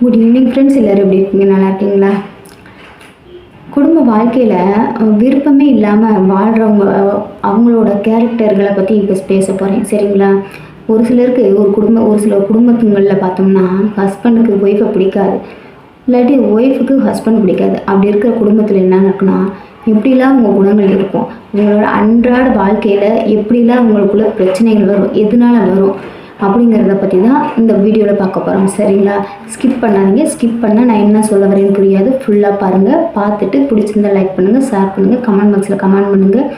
Good evening friends எல்லோரும் எப்படி இருக்கீங்க? நல்லா இருக்கீங்களா? குடும்ப வாழ்க்கையில் விருப்பமே இல்லாமல் வாழ்கிறவங்க அவங்களோட கேரக்டர்களை பற்றி இப்போ பேச போகிறேன் சரிங்களா? ஒரு சிலருக்கு ஒரு குடும்ப ஒரு சில குடும்பத்துங்களில் பார்த்தோம்னா ஹஸ்பண்டுக்கு ஒய்ஃபை பிடிக்காது. இல்லாட்டி ஒய்ஃபுக்கு ஹஸ்பண்ட் பிடிக்காது. அப்படி இருக்கிற குடும்பத்தில் என்ன நடக்குன்னா எப்படிலாம் உங்கள் குணங்கள் இருக்கும் உங்களோட அன்றாட வாழ்க்கையில் எப்படிலாம் அவங்களுக்குள்ள பிரச்சனைகள் வரும் எதனால வரும் அப்படிங்கிறத பற்றி தான் இந்த வீடியோவில் பார்க்க போகிறோம் சரிங்களா? ஸ்கிப் பண்ணாதீங்க. ஸ்கிப் பண்ணால் நான் என்ன சொல்ல வரேன்னு புரியாது. ஃபுல்லாக பாருங்கள் பார்த்துட்டு பிடிச்சிருந்தா லைக் பண்ணுங்கள் ஷேர் பண்ணுங்கள் கமெண்ட் பாக்ஸில் கமெண்ட் பண்ணுங்கள்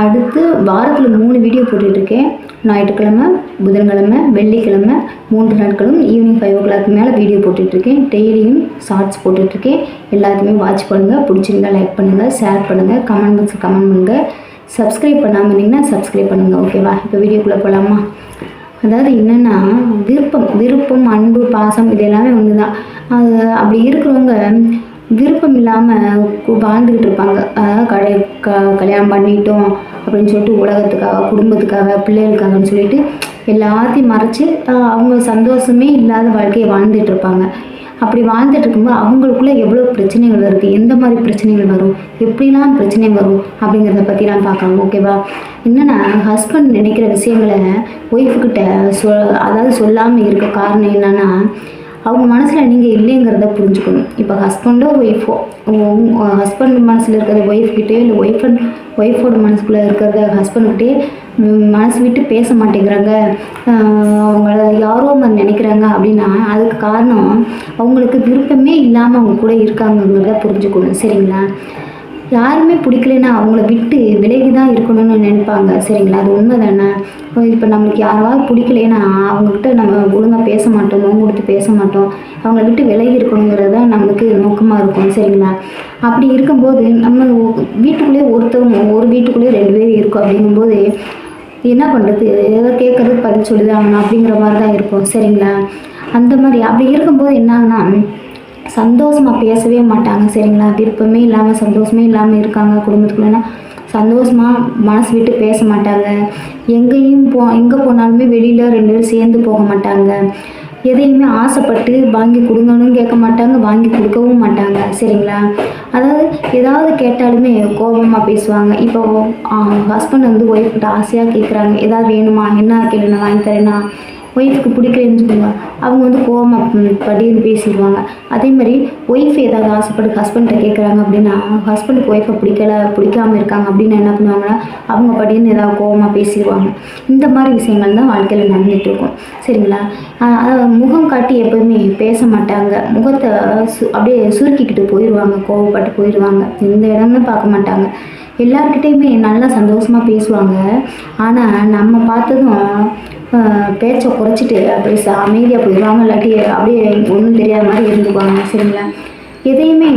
அடுத்து வாரத்தில் மூணு வீடியோ போட்டுட்ருக்கேன் ஞாயிற்றுக்கிழமை புதன்கிழமை வெள்ளிக்கிழமை மூன்று நாட்களும் ஈவினிங் ஃபைவ் ஓ கிளாக் மேலே வீடியோ போட்டுட்ருக்கேன் டெய்லியும் ஷார்ட்ஸ் போட்டுட்ருக்கேன் எல்லாத்தையுமே வாட்ச் பண்ணுங்கள் பிடிச்சிருந்தா லைக் பண்ணுங்கள் ஷேர் பண்ணுங்கள் கமெண்ட் பாக்ஸில் கமெண்ட் பண்ணுங்கள் சப்ஸ்கிரைப் பண்ணாமல் இருந்தீங்கன்னா சப்ஸ்கிரைப் பண்ணுங்கள் ஓகேவா இப்போ வீடியோக்குள்ளே போகலாமா அதாவது என்னென்னா விருப்பம் விருப்பம் அன்பு பாசம் இது எல்லாமே ஒன்று தான் அது அப்படி இருக்கிறவங்க விருப்பம் இல்லாமல் வாழ்ந்துக்கிட்டு இருப்பாங்க. அதாவது கடை க கல்யாணம் பண்ணிட்டோம் அப்படின்னு சொல்லிட்டு உலகத்துக்காக குடும்பத்துக்காக பிள்ளைகளுக்காகன்னு சொல்லிட்டு எல்லாத்தையும் மறைச்சி அவங்க சந்தோஷமே இல்லாத வாழ்க்கையை வாழ்ந்துட்டு இருப்பாங்க. அப்படி வாழ்ந்துட்டு இருக்கும்போது அவங்களுக்குள்ள எவ்வளோ பிரச்சனைகள் வருது? எந்த மாதிரி பிரச்சனைகள் வரும்? எப்படிலாம் பிரச்சனை வரும்? அப்படிங்கிறத பற்றிலாம் பார்க்கலாம் ஓகேவா என்னென்னா ஹஸ்பண்ட் நினைக்கிற விஷயங்களை ஒய்ஃபுக்கிட்ட சொ அதாவது சொல்லாமல் இருக்க காரணம் என்னென்னா அவங்க மனசில் நீங்கள் இல்லைங்கிறத புரிஞ்சுக்கணும். இப்போ ஹஸ்பண்டோ ஒய்ஃபோ ஹஸ்பண்ட் மனசில் இருக்கிறத ஒய்ஃப்கிட்டே இல்லை ஒய்ஃப் அண்ட் ஒய்ஃபோட மனசுக்குள்ளே இருக்கிறத ஹஸ்பண்ட்கிட்டே மனசு விட்டு பேச மாட்டேங்கிறாங்க. அவங்கள யாரோ மாதிரி நினைக்கிறாங்க அப்படின்னா அதுக்கு காரணம் அவங்களுக்கு விருப்பமே இல்லாமல் அவங்க கூட இருக்காங்கங்கிறத புரிஞ்சுக்கணும். சரிங்களா? யாருமே பிடிக்கலன்னா அவங்கள விட்டு விலகி தான் இருக்கணும்னு நினைப்பாங்க. சரிங்களா? அது உண்மை தானே இப்போ நம்மளுக்கு யாராவது பிடிக்கலைன்னா அவங்கக்கிட்ட நம்ம ஒழுங்காக பேச மாட்டோம் நோன் கொடுத்து பேச மாட்டோம். அவங்கள விட்டு விலகி இருக்கணுங்கிறது தான் நம்மளுக்கு நோக்கமாக இருக்கும். சரிங்களா? அப்படி இருக்கும்போது நம்ம வீட்டுக்குள்ளேயே ஒருத்தவங்க ஒரு வீட்டுக்குள்ளேயே ரெண்டு பேர் இருக்கும். அப்படிங்கும்போது என்ன பண்ணுறது ஏதோ கேட்குறது பதில் சொல்லிதான் அப்படிங்கிற மாதிரி தான் இருக்கும் சரிங்களா? அந்த மாதிரி அப்படி இருக்கும்போது என்னாங்கன்னா சந்தோஷமாக பேசவே மாட்டாங்க சரிங்களா? விருப்பமே இல்லாமல் சந்தோஷமே இல்லாமல் இருக்காங்க குடும்பத்துக்குள்ளேன்னா சந்தோஷமாக மனசு விட்டு பேச மாட்டாங்க. எங்கேயும் போ எங்கே போனாலுமே வெளியில் ரெண்டு பேரும் சேர்ந்து போக மாட்டாங்க. எதையுமே ஆசைப்பட்டு வாங்கி கொடுங்கன்னு கேட்க மாட்டாங்க வாங்கி கொடுக்கவும் மாட்டாங்க சரிங்களா? அதாவது ஏதாவது கேட்டாலுமே கோபமாக பேசுவாங்க. இப்போ ஹஸ்பண்ட் வந்து ஒய்ஃப்கிட்ட ஆசையாக கேட்குறாங்க ஏதாவது வேணுமா? என்ன கேட்டு வாங்கி தரேன்னா ஒய்ஃபுக்கு பிடிக்கலன்னு சொல்லுவாங்க அவங்க வந்து கோவமாக படின்னு பேசிடுவாங்க. அதே மாதிரி ஒய்ஃப் ஏதாவது ஆசைப்பட்டு ஹஸ்பண்ட்டை கேட்குறாங்க அப்படின்னா ஹஸ்பண்டுக்கு ஒய்ஃபை பிடிக்கல பிடிக்காம இருக்காங்க அப்படின்னு என்ன பண்ணுவாங்கன்னா அவங்க படின்னு ஏதாவது கோவமாக பேசிடுவாங்க. இந்த மாதிரி விஷயங்கள் தான் வாழ்க்கையில் நடந்துகிட்டு இருக்கும். சரிங்களா? முகம் காட்டி எப்போயுமே பேச மாட்டாங்க. முகத்தை சு அப்படியே சுருக்கிக்கிட்டு போயிடுவாங்க கோவப்பட்டு போயிடுவாங்க. எந்த இடம்னு பார்க்க மாட்டாங்க. எல்லாருக்கிட்டேயுமே நல்லா சந்தோஷமாக பேசுவாங்க. ஆனால் நம்ம பார்த்ததும் பேச்சை குறைச்சிட்டு அப்படி அமைதியாக போயிடுவாங்க இல்லாட்டி அப்படியே ஒன்றும் தெரியாத மாதிரி இருந்துக்குவாங்க சரிங்களா? எதையுமே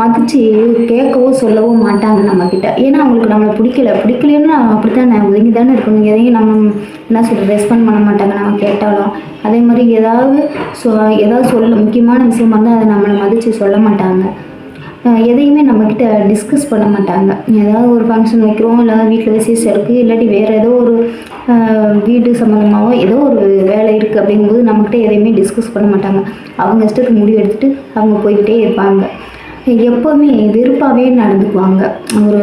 மதித்து கேட்கவோ சொல்லவோ மாட்டாங்க நம்மக்கிட்ட ஏன்னா அவங்களுக்கு நம்மளை பிடிக்கல. பிடிக்கலன்னா அப்படி தானே ஒதுங்கி தானே இருக்கணும். எதையும் நம்ம என்ன சொல்கிறது ரெஸ்பாண்ட் பண்ண மாட்டாங்க நம்ம கேட்டாலும். அதே மாதிரி ஏதாவது சொ ஏதாவது சொல்ல முக்கியமான விஷயமா இருந்தால் அதை நம்மளை மதித்து சொல்ல மாட்டாங்க. எதையுமே நம்மக்கிட்ட டிஸ்கஸ் பண்ண மாட்டாங்க. ஏதாவது ஒரு ஃபங்க்ஷன் வைக்கிறோம் இல்லை வீட்டில் விசேஷம் இருக்குது இல்லாட்டி வேறு ஏதோ ஒரு வீடு சம்மந்தமாகவோ ஏதோ ஒரு வேலை இருக்குது அப்படிங்கும்போது நம்மக்கிட்ட எதையுமே டிஸ்கஸ் பண்ண மாட்டாங்க. அவங்க இஷ்டத்துக்கு முடிவு எடுத்துகிட்டு அவங்க போய்கிட்டே இருப்பாங்க. எப்போவுமே வெறுப்பாகவே நடந்துக்குவாங்க. ஒரு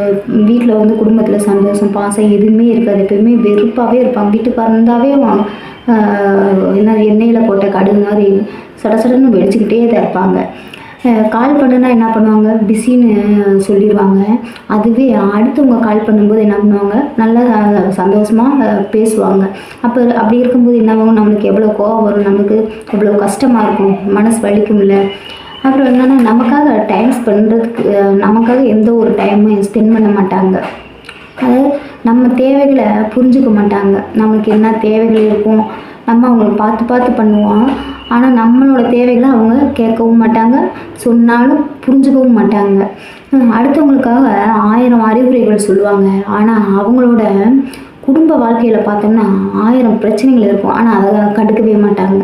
வீட்டில் வந்து குடும்பத்தில் சந்தோஷம் பாசம் எதுவுமே இருக்காது. எப்போயுமே வெறுப்பாகவே இருப்பாங்க. வீட்டுக்கு வந்தாவே என்ன எண்ணெயில் போட்ட கடுகு மாதிரி சட சடன்னு வெடிச்சுக்கிட்டே தான் இருப்பாங்க. கால் பண்ணுனா என்ன பண்ணுவாங்க? பிஸின்னு சொல்லிடுவாங்க அதுவே அடுத்தவங்க கால் பண்ணும்போது என்ன பண்ணுவாங்க? நல்லா சந்தோஷமாக பேசுவாங்க. அப்போ அப்படி இருக்கும்போது என்ன ஆகும்? நம்மளுக்கு எவ்வளோ கோவம் வரும்? நம்மளுக்கு எவ்வளோ கஷ்டமாக இருக்கும்? மனசு வலிக்கும்ல. அப்புறம் என்னென்னா நமக்காக டைம் பண்ணுறதுக்கு நமக்காக எந்த ஒரு டைமும் ஸ்பெண்ட் பண்ண மாட்டாங்க. அதாவது நம்ம தேவைகளை புரிஞ்சுக்க மாட்டாங்க. நம்மளுக்கு என்ன தேவைகள் இருக்கும்? நம்ம அவங்கள பார்த்து பார்த்து பண்ணுவோம். ஆனால் நம்மளோட தேவைகளை அவங்க கேட்கவும் மாட்டாங்க. சொன்னாலும் புரிஞ்சுக்கவும் மாட்டாங்க. அடுத்தவங்களுக்காக ஆயிரம் அறிவுரைகள் சொல்லுவாங்க. ஆனால் அவங்களோட குடும்ப வாழ்க்கையில் பார்த்தோம்னா ஆயிரம் பிரச்சனைகள் இருக்கும். ஆனால் அதை கண்டுக்கவே மாட்டாங்க.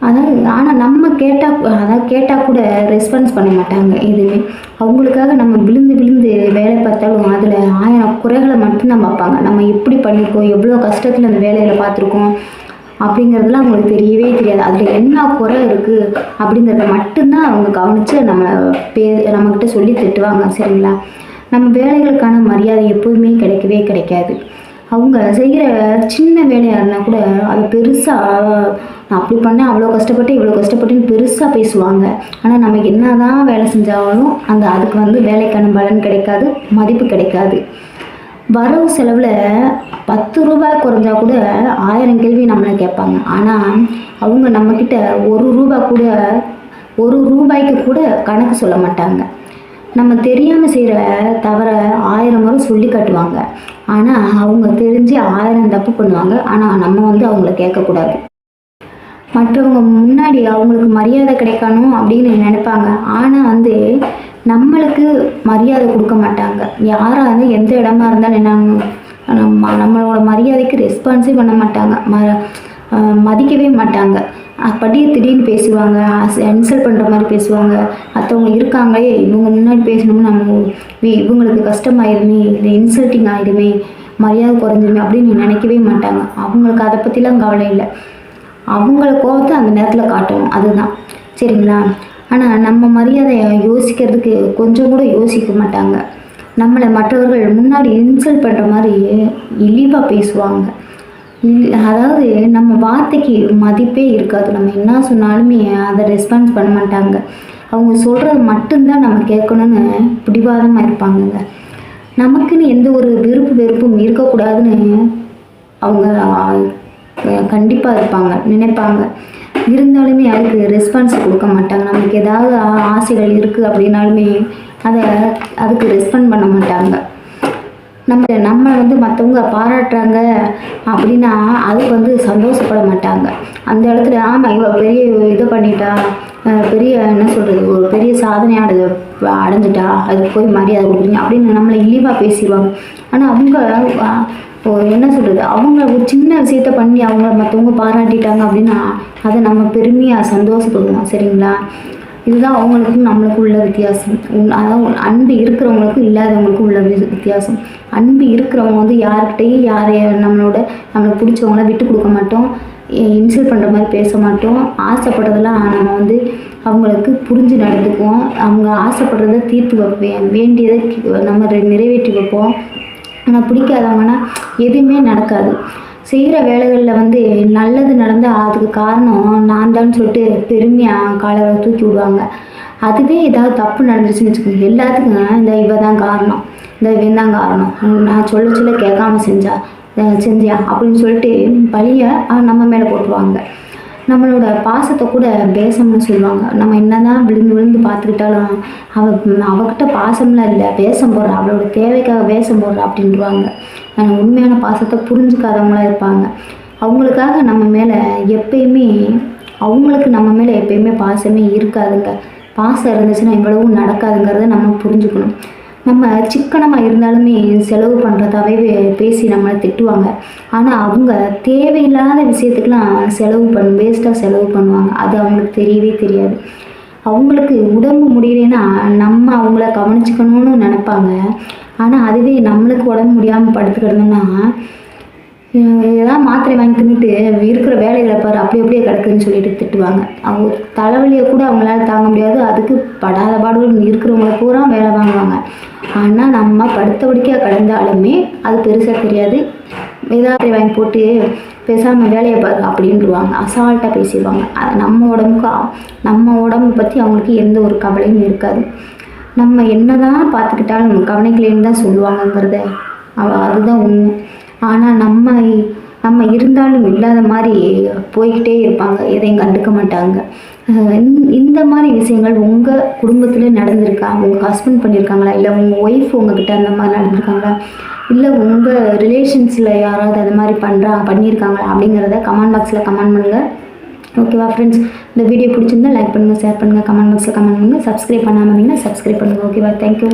அதாவது ஆனால் நம்ம கேட்டால் அதாவது கேட்டால் கூட ரெஸ்பான்ஸ் பண்ண மாட்டாங்க எதுவுமே. அவங்களுக்காக நம்ம விழுந்து விழுந்து வேலை பார்த்தாலும் அதில் ஆயிரம் குறைகளை மட்டும்தான் பார்ப்பாங்க. நம்ம எப்படி பண்ணியிருக்கோம் எவ்வளோ கஷ்டத்தில் அந்த வேலையில் பார்த்துருக்கோம்? அப்படிங்கிறதுலாம் அவங்களுக்கு தெரியவே தெரியாது. அதில் என்ன குறை இருக்குது அப்படிங்கிறத மட்டும்தான் அவங்க கவனித்து நம்மளை பே நம்மக்கிட்ட சொல்லி திட்டுவாங்க சரிங்களா? நம்ம வேலைகளுக்கான மரியாதை எப்போதுமே கிடைக்கவே கிடைக்காது. அவங்க செய்கிற சின்ன வேலையாக இருந்தால் கூட அது பெருசாக நான் அப்படி பண்ணேன் அவ்வளோ கஷ்டப்பட்டு இவ்வளோ கஷ்டப்பட்டுன்னு பெருசாக பேசுவாங்க. ஆனால் நம்ம என்ன தான் வேலை செஞ்சாலும் அந்த அதுக்கு வந்து வேலைக்கான பலன் கிடைக்காது மதிப்பு கிடைக்காது. வரவு செலவில் பத்து ரூபாய் குறைஞ்சா கூட ஆயிரம் கேள்வி நம்மளை கேட்பாங்க. ஆனால் அவங்க நம்மக்கிட்ட ஒரு ரூபாய் கூட ஒரு ரூபாய்க்கு கூட கணக்கு சொல்ல மாட்டாங்க. நம்ம தெரியாமல் செய்கிற தவிர ஆயிரம் முறை சொல்லி காட்டுவாங்க. ஆனால் அவங்க தெரிஞ்சு ஆயிரம் தப்பு பண்ணுவாங்க. ஆனால் நம்ம வந்து அவங்கள கேட்கக்கூடாது. மற்றவங்க முன்னாடி அவங்களுக்கு மரியாதை கிடைக்கணும் அப்படின்னு நினைப்பாங்க. ஆனால் வந்து நம்மளுக்கு மரியாதை கொடுக்க மாட்டாங்க. யாராக இருந்தால் எந்த இடமா இருந்தாலும் என்ன நம்ம நம்மளோட மரியாதைக்கு ரெஸ்பான்ஸே பண்ண மாட்டாங்க. ம மதிக்கவே மாட்டாங்க. அப்படியே திடீர்னு பேசுவாங்க இன்சல்ட் பண்ணுற மாதிரி பேசுவாங்க. மற்றவங்க இருக்காங்களே இவங்க முன்னாடி பேசணும்னு நம்ம இவங்களுக்கு கஷ்டமாயிருமே இது இன்சல்ட்டிங் ஆயிடுமே மரியாதை குறைஞ்சிருமே அப்படின்னு நினைக்கவே மாட்டாங்க. அவங்களுக்கு அதை பற்றிலாம் கவலை இல்லை. அவங்கள கோபத்தை அந்த நேரத்தில் காட்டணும். அதுதான். சரிங்களா? ஆனால் நம்ம மரியாதையை யோசிக்கிறதுக்கு கொஞ்சம் கூட யோசிக்க மாட்டாங்க. நம்மளை மற்றவர்கள் முன்னாடி இன்சல்ட் பண்ணுற மாதிரி இழிவாக பேசுவாங்க. இல்- அதாவது நம்ம வார்த்தைக்கு மதிப்பே இருக்காது. நம்ம என்ன சொன்னாலுமே அதை ரெஸ்பான்ஸ் பண்ண மாட்டாங்க. அவங்க சொல்கிறது மட்டும்தான் நம்ம கேட்கணும்னு பிடிவாதமாக இருப்பாங்கங்க. நமக்குன்னு எந்த ஒரு விருப்பு வெறுப்பும் இருக்கக்கூடாதுன்னு அவங்க கண்டிப்பாக இருப்பாங்க நினைப்பாங்க. இருந்தாலுமே அதுக்கு ரெஸ்பான்ஸ் கொடுக்க மாட்டாங்க. நமக்கு ஏதாவது ஆசைகள் இருக்குது அப்படின்னாலுமே அதை அதுக்கு ரெஸ்பாண்ட் பண்ண மாட்டாங்க. நம்ம நம்ம வந்து மற்றவங்க பாராட்டுறாங்க அப்படின்னா அதுக்கு வந்து சந்தோஷப்பட மாட்டாங்க. அந்த இடத்துல ஆமாம் இவ பெரிய இதை பண்ணிட்டா பெரிய என்ன சொல்கிறது ஒரு பெரிய சாதனை அடை அடைஞ்சிட்டா அதுக்கு போய் மரியாதை கொடுக்குறீங்க அப்படின்னு நம்மளை இழிவாக பேசிடுவாங்க. ஆனால் அவங்க என்ன சொல்கிறது அவங்க ஒரு சின்ன விஷயத்த பண்ணி அவங்க மற்றவங்க பாராட்டிட்டாங்க அப்படின்னா அதை நம்ம பெருமையாக சந்தோஷப்படுவோம் சரிங்களா? இதுதான் அவங்களுக்கும் நம்மளுக்கும் உள்ள வித்தியாசம். அதான் அன்பு இருக்கிறவங்களுக்கும் இல்லாதவங்களுக்கும் உள்ள வித்தியாசம். அன்பு இருக்கிறவங்க வந்து யார்கிட்டையும் யாரைய நம்மளோட நம்மளுக்கு பிடிச்சவங்கள விட்டு கொடுக்க மாட்டோம். இன்சல்ட் பண்ணுற மாதிரி பேச மாட்டோம். ஆசைப்படுறதெல்லாம் நம்ம வந்து அவங்களுக்கு புரிஞ்சு நடந்துக்குவோம். அவங்க ஆசைப்படுறத தீர்த்து வைப்பேன் வேண்டியதை நம்ம நிறைவேற்றி வைப்போம். ஆனால் பிடிக்காதவங்கன்னா எதுவுமே நடக்காது. செய்கிற வேலைகளில் வந்து நல்லது நடந்தால் அதுக்கு காரணம் நான் தான் சொல்லிட்டு பெருமையாக காலரை தூக்கி விடுவாங்க. அதுவே ஏதாவது தப்பு நடந்துருச்சுன்னு வச்சுக்கோங்க. எல்லாத்துக்கும் இந்த இவ தான் காரணம். இந்த இவன் தான் காரணம். நான் சொல்ல சொல்ல கேட்காம செஞ்சா செஞ்சியா அப்படின்னு சொல்லிட்டு பழியை நம்ம மேலே போட்டுருவாங்க. நம்மளோட பாசத்தை கூட பேசம்னு சொல்லுவாங்க. நம்ம என்னதான் விழுந்து விழுந்து பார்த்துக்கிட்டாலும் அவ அவகிட்ட பாசம்லாம் இல்லை. வேஷம் போடுறா. அவளோட தேவைக்காக வேஷம் போடுறா அப்படின்வாங்க உண்மையான பாசத்தை புரிஞ்சுக்காதவங்களாம் இருப்பாங்க. அவங்களுக்காக நம்ம மேலே எப்பயுமே அவங்களுக்கு நம்ம மேலே எப்பயுமே பாசமே இருக்காதுங்க. பாசம் இருந்துச்சுன்னா இவ்வளவும் நடக்காதுங்கிறத நம்ம புரிஞ்சுக்கணும். நம்ம சிக்கனமாக இருந்தாலுமே செலவு பண்ணுறதாவே பேசி நம்மளை திட்டுவாங்க. ஆனால் அவங்க தேவையில்லாத விஷயத்துக்கெலாம் செலவு பண்ண வேஸ்ட்டாக செலவு பண்ணுவாங்க. அது அவங்களுக்கு தெரியவே தெரியாது. அவங்களுக்கு உடம்பு முடியலைன்னா நம்ம அவங்கள கவனிச்சுக்கணும்னு நினைப்பாங்க. ஆனால் அதுவே நம்மளுக்கு உடம்பு முடியாமல் படுத்துக்கிடணும்னா ஏதாவது மாத்திரை வாங்கி தின்னுட்டு இருக்கிற வேலைகளை பாரு அப்படி அப்படியே கிடக்குதுன்னு சொல்லிட்டு திட்டுவாங்க. அவங்க தலைவலியை கூட அவங்களால தாங்க முடியாது. அதுக்கு படாத பாடுகள் இருக்கிறவங்கள பூரா வேலை வாங்குவாங்க. ஆனால் நம்ம படுத்த படிக்கையாக கடந்தாலுமே அது பெருசாக தெரியாது. ஏதாவது வாங்கி போட்டு பேசாமல் வேலையை பாரு அப்படின்ட்டுருவாங்க அசால்ட்டாக பேசிடுவாங்க. அது நம்ம உடம்புக்கு நம்ம உடம்பை பற்றி அவங்களுக்கு எந்த ஒரு கவலையும் இருக்காது. நம்ம என்னதான் பார்த்துக்கிட்டாலும் நம்ம கவனிக்கலைன்னு தான் சொல்லுவாங்கங்கிறத. அதுதான் உண்மை. ஆனால் நம்ம நம்ம இருந்தாலும் இல்லாத மாதிரி போய்கிட்டே இருப்பாங்க. எதையும் கண்டுக்க மாட்டாங்க. இந்த மாதிரி விஷயங்கள் உங்கள் குடும்பத்தில் நடந்திருக்கா? உங்கள் ஹஸ்பண்ட் பண்ணியிருக்காங்களா இல்லை உங்கள் ஒய்ஃப் உங்ககிட்ட அந்த மாதிரி நடந்திருக்காங்களா? இல்லை உங்கள் ரிலேஷன்ஸில் யாராவது அது மாதிரி பண்ணுறா பண்ணியிருக்காங்களா அப்படிங்கிறத கமெண்ட் பாக்ஸில் கமெண்ட் பண்ணுங்கள் ஓகேவா ஃப்ரெண்ட்ஸ் இந்த வீடியோ பிடிச்சிருந்தா லைக் பண்ணுங்கள் ஷேர் பண்ணுங்கள் கமெண்ட் பாக்ஸில் கமெண்ட் பண்ணுங்கள் சப்ஸ்கிரைப் பண்ணாமல் இருந்தீங்கன்னா சப்ஸ்கிரைப் பண்ணுங்கள் ஓகேவா தேங்க்யூ